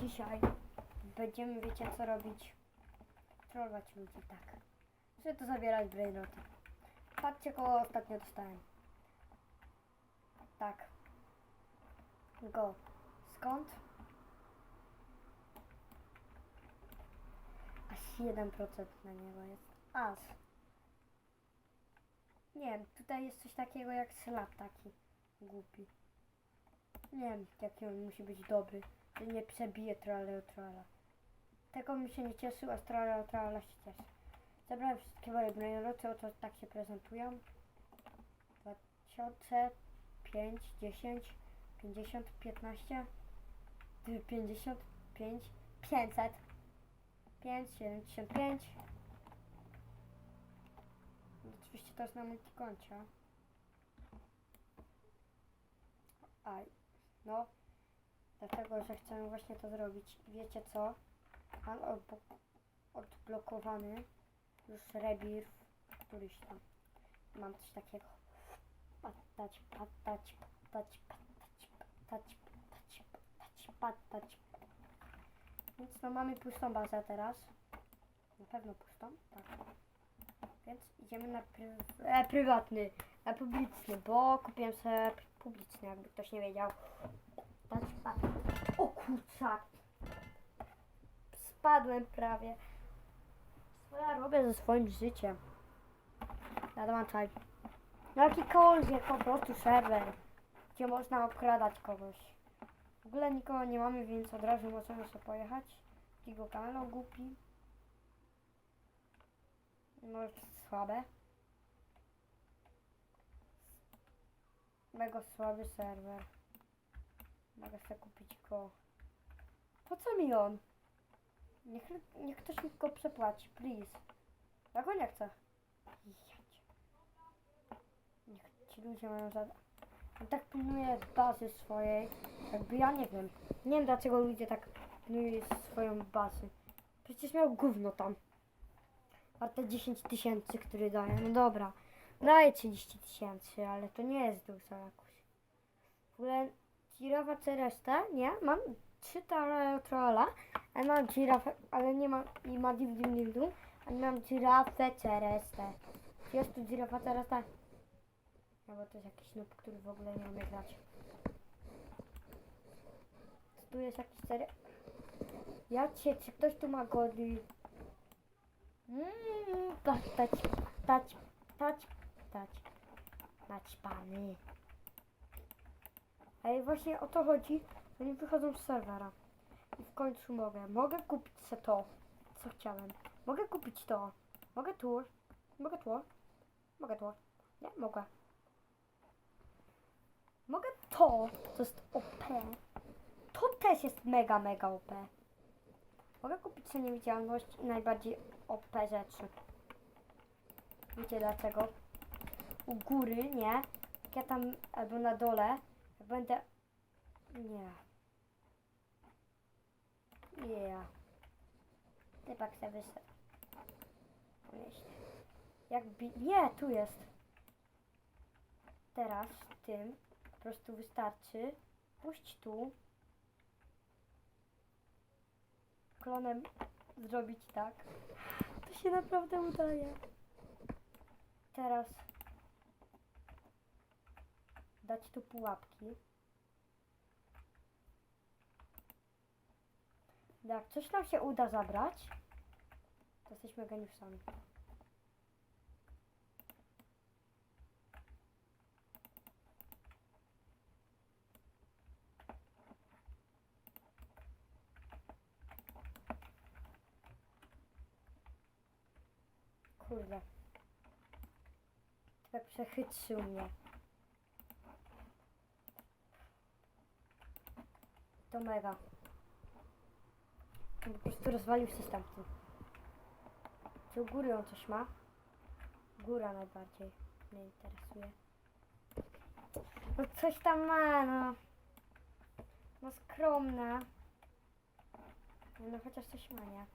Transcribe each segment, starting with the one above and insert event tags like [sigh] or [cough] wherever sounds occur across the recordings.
Dzisiaj będziemy, wiecie co robić? Trollować ludzi, tak. Muszę to zabierać brainoty. Patrzcie, kogo ostatnio dostałem. Tak. Go. Skąd? Aż 1% na niego jest. Aż. Nie wiem, tutaj jest coś takiego jak slap taki. Głupi. Nie wiem, jaki on musi być dobry, nie przebije trolla trolla. Tego mi się nie cieszył, a trolla trolla się cieszy. Zabrałem wszystkie moje brojoroce, oto tak się prezentują. 2000, 5, 10, 50, 15, 55, 500, 5, 75. Oczywiście to jest na multikoncie. A, no, dlatego, że chcemy właśnie to zrobić. Wiecie co? Mam odblokowany już rebirth, któryś tam. Mam coś takiego. Patać, patać, patać, patać, patać, patać, patać, patać. Więc no mamy pustą bazę teraz. Na pewno pustą, tak. Więc idziemy na pry e, prywatny, na publiczny, bo kupiłem sobie publiczny, jakby ktoś nie wiedział. Patrz, patrz. O kurczak. Spadłem prawie. Co ja robię ze swoim życiem? Nadłączaj. Jakikolwiek po prostu serwer, gdzie można okradać kogoś. W ogóle nikogo nie mamy, więc od razu możemy sobie pojechać. Takiego kanału głupi. No słabe. Mega słaby serwer. Mogę sobie kupić go. Po co mi on? Niech, niech ktoś mi go przepłaci, please. Ja go nie chcę. Jać. Niech ci ludzie mają za... On tak pilnuje bazy swojej. Jakby ja nie wiem. Nie wiem dlaczego ludzie tak pilnują swoją bazę. Przecież miał gówno tam. Warte 10 tysięcy, który daje. No dobra. Daje 30 tysięcy, ale to nie jest dużo jakoś. W ogóle girafa Celesta, nie? Mam trzy trolla, a mam girafę, ale nie mam, i ma div div div div, a nie mam girafę Celestę. Czy jest tu girafa Celesta? No bo to jest jakiś noob, który w ogóle nie umie grać. Tu jest jakiś serio... Ja cię, czy ktoś tu ma gody? Mmm, patać, patać, patać, patać. Naćpany. Ej, właśnie o to chodzi. Oni wychodzą z serwera. I w końcu mogę. Mogę kupić se to, co chciałem. Mogę kupić to. Mogę tu. Mogę tu. Mogę tu. Nie, mogę. Mogę to, to jest OP. To też jest mega, mega OP. Mogę kupić sobie niewidzialność i najbardziej OP rzeczy. Wiecie dlaczego? U góry, nie? Jak ja tam, albo na dole, będę... Nie. Nie. Typak sobie se... Ponieść. Jakby... Nie, tu jest. Teraz tym po prostu wystarczy puść tu. Klonem zrobić tak. To się naprawdę udaje. Teraz dać tu pułapki. Jak coś nam się uda zabrać, to jesteśmy geniuszami. Kurde. Tak przechytrzył mnie. To mega. Po prostu rozwalił system tu. Czy u góry on coś ma? Góra najbardziej mnie interesuje. No coś tam ma, no. No skromna. No chociaż coś ma, nie?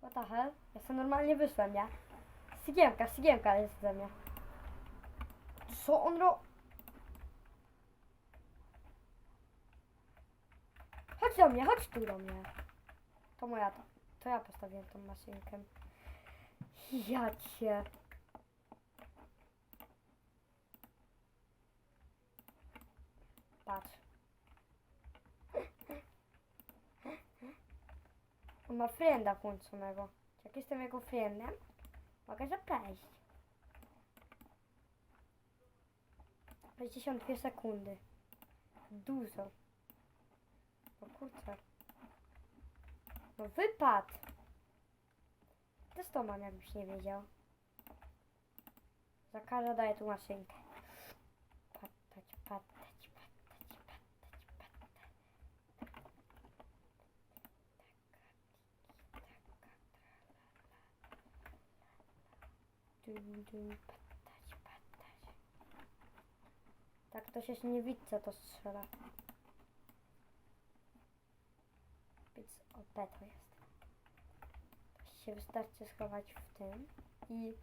What the hell? Ja sobie normalnie wyszłem, nie? Sygiemka, sygiemka jest ze mnie. Co on ro... Chodź do mnie, chodź tu do mnie. To moja, to, to ja postawiłem tą maszynkę. Ja cię. Patrz. On ma frienda włączonego. Jak jestem jego friendem, mogę zapaść. 62 sekundy. Dużo. O kurczę. No wypad! Też to mam, jakbyś nie wiedział. Za każę daję tu maszynkę. Patać, patać, patać, patać, patać. Dum, dum, patać, patać. Tak to się nie widzi, to strzela. To jest. To się wystarczy schować w tym i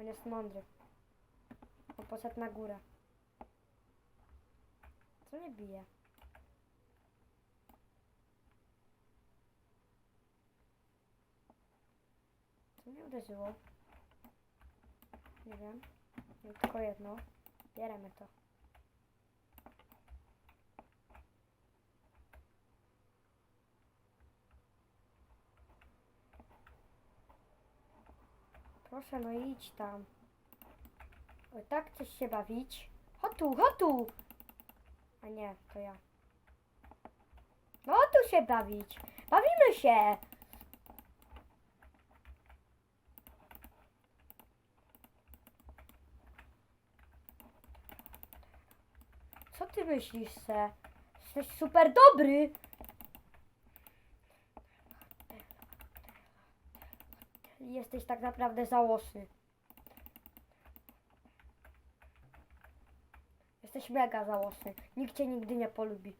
on jest mądry. On poszedł na górę. Co mnie bije? Co mnie uderzyło? Nie wiem. Tylko jedno. Bieremy to. Proszę, no idź tam. O, tak chcesz się bawić? Chodź tu, chodź tu! A nie, to ja. No tu się bawić. Bawimy się! Co ty myślisz, se? Jesteś super dobry! Jesteś tak naprawdę żałosny. Jesteś mega żałosny. Nikt cię nigdy nie polubi.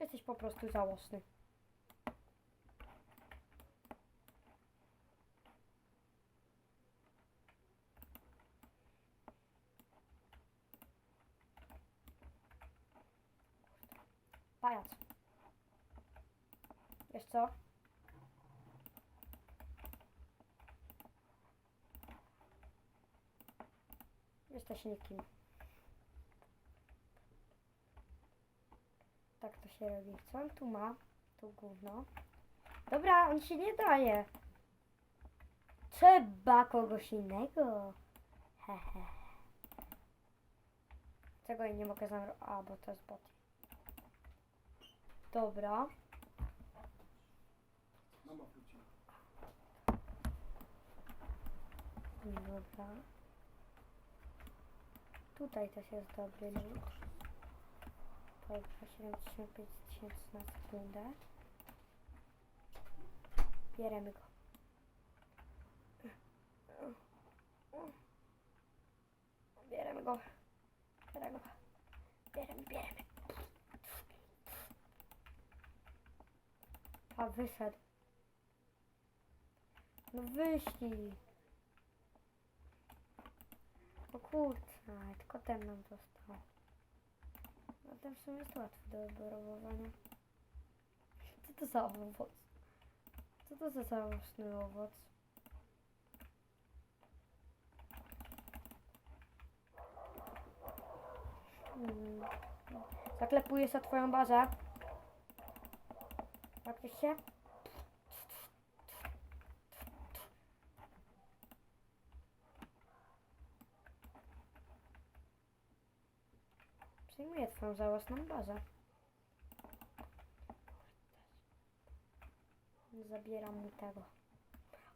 Jesteś po prostu żałosny. Jesteś nikim. Tak to się robi. Co on tu ma? Tu gówno. Dobra, on się nie daje. Trzeba kogoś innego. Hehe. Czego ja nie mogę zamrozić? A, bo to jest bot. Dobra. Dobra. Tutaj też jest dobry lód. Dobra, 75 tysięcy na sekundę. Bieremy go. Bieremy go. Bieremy go. Bieremy, bieremy. A wyszedł. No wyślij. O kurczę, tylko ten nam został. No ten w sumie jest łatwy do wyborowania. Co to za owoc? Co to za żałosny owoc? Hmm. Zaklepuję sobie twoją bazę. Łapiesz się? Przejmuję twoją żałosną bazę. Zabieram mu tego.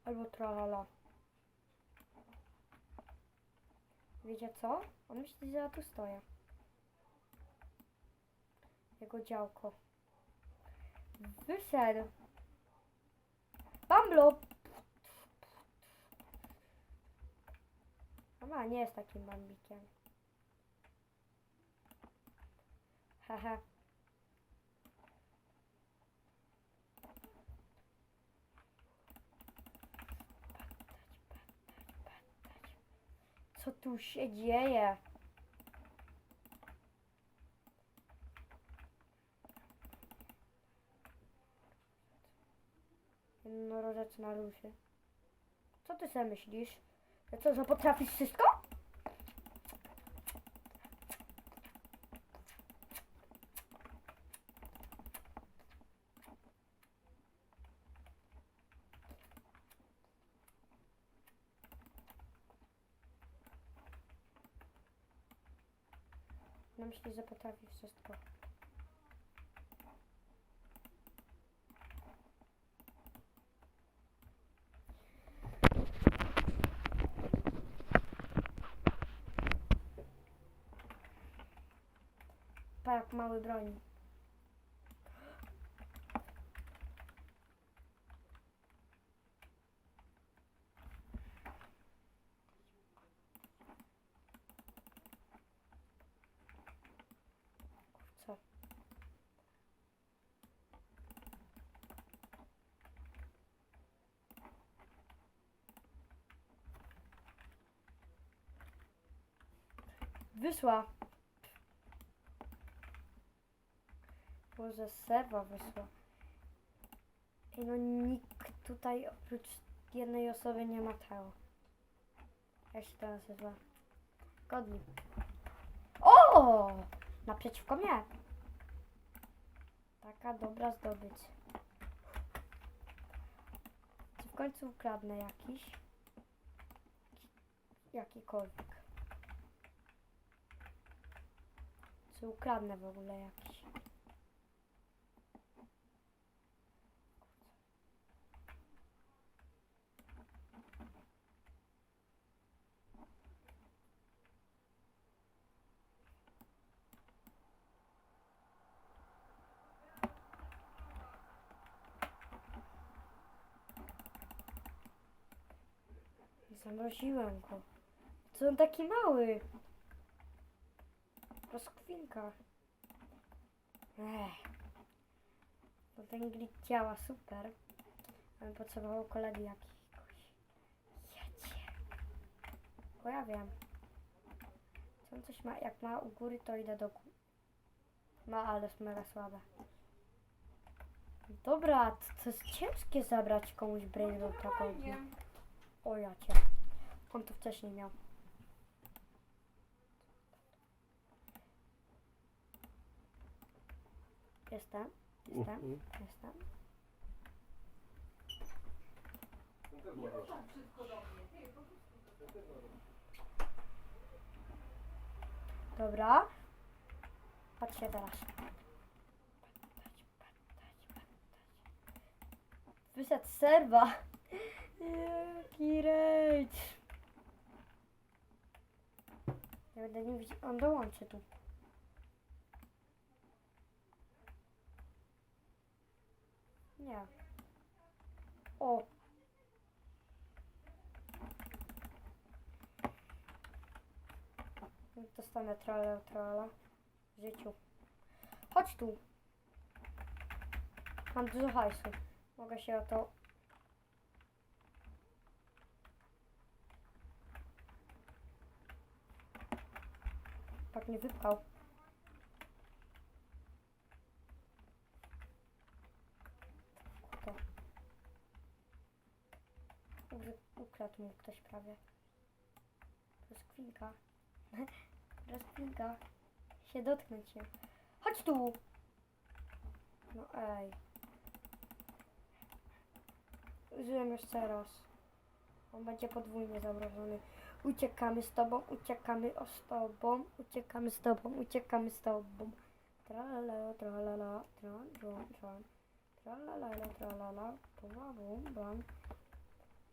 Albo tralala. Wiecie co? On myśli, że ja tu stoję. Jego działko. Wyszedł. Bamblo! Mama nie jest takim bambikiem. Haha. Co tu się dzieje? Jednorożec na luzie. Co ty sobie myślisz? Ja co, że potrafisz wszystko? Nam się nie zapotrafi wszystko. Park mały broni. Wyszła. Boże, serwa wyszła. Ej, no nikt tutaj oprócz jednej osoby nie ma Teo. Jak się to nazywa? Godni. O! Naprzeciwko mnie. Taka dobra zdobyć. Czy w końcu ukradnę jakiś? Jakikolwiek. Czy ukradnę w ogóle jakiś? Zamroziłem go. Co on taki mały? Rozkwinka. Ech. No ten grid działa super. Ale potrzebował kolegi jakiegoś. Jedzie. Bo ja wiem. Co on coś ma, jak ma u góry, to idę do góry. Ma, ale mega słabe. Dobra, to, to jest ciężkie zabrać komuś brain do takowi. O ja cię. On to wcześniej miał. Jest tam, jest tam, Mhm. jest. Dobra. Patrzcie teraz. Wysiadł z serwa. Jaki rage. Nie będę nie widział. On dołączy tu. Nie. O. Dostanę trala, trala w życiu. Chodź tu. Mam dużo hajsu. Mogę się o to... Tak nie wypchał. To. Ukry- Ukradł mu ktoś prawie. Rozkwinka. Rozkwinka. [laughs] Się dotknąć się. Chodź tu! No ej. Użyłem jeszcze raz. On będzie podwójnie zamrożony. Uciekamy z tobą, uciekamy o z tobą, uciekamy z tobą, uciekamy z tobą. Tralala, tralala, tran, tran, tran. Tralala, tralala, bum, bum, bum.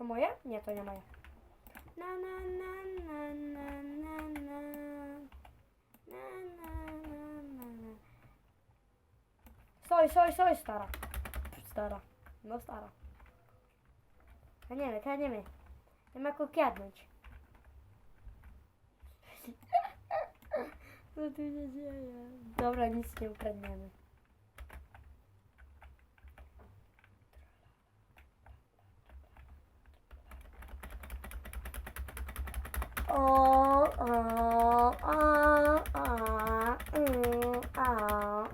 To moje? Nie, to nie moje. Na na na na na na na na na na na Soj, soj, soj, stara. Stara. No stara. A nie wiem, to nie wiem. Nie ma jak. Co tu się dzieje? Dobra, nic nie ukradniemy. O, o, a, a, y, a.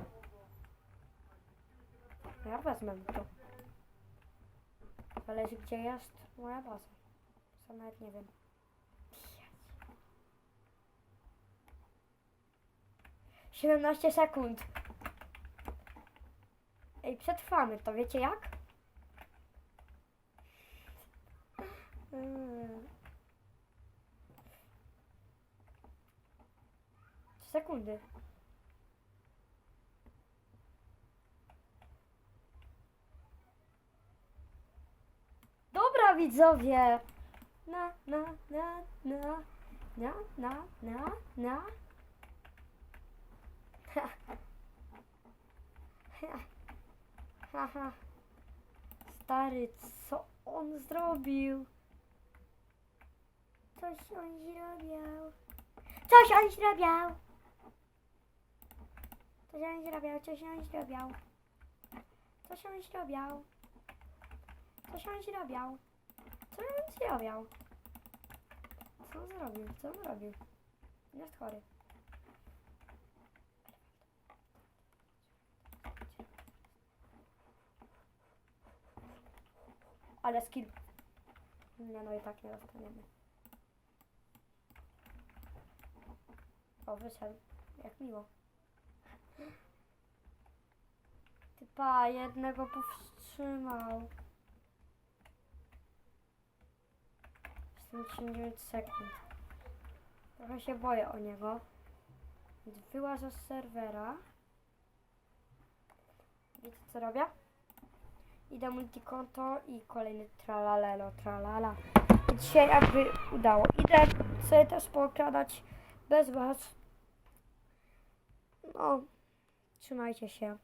Ja wezmę to. Ale gdzie jest moja baza? Sam nawet nie wiem. 17 sekund. Ej, przetrwamy to, wiecie jak? Mm. Trzy sekundy. Dobra widzowie! Na, na, na, na, na, na, na, na. Ha. Ha. Haha. Stary, co on zrobił? Coś on zrobił. Coś on zrobił. Coś on zrobił, coś on zrobił. Coś on zrobił. Coś on zrobił. Co on zrobił? Co on zrobił? Co on robił? Jest chory. Ale skill. Nie no i tak nie dostaniemy. O, wyszedł. Jak miło. Typa, jednego powstrzymał. 79 sekund. Trochę się boję o niego. Wyłażę z serwera. Wiecie co robię? Idę multikonto i kolejny tralalelo, tralala. I dzisiaj jakby udało. Idę sobie też pokradać bez was. No, trzymajcie się.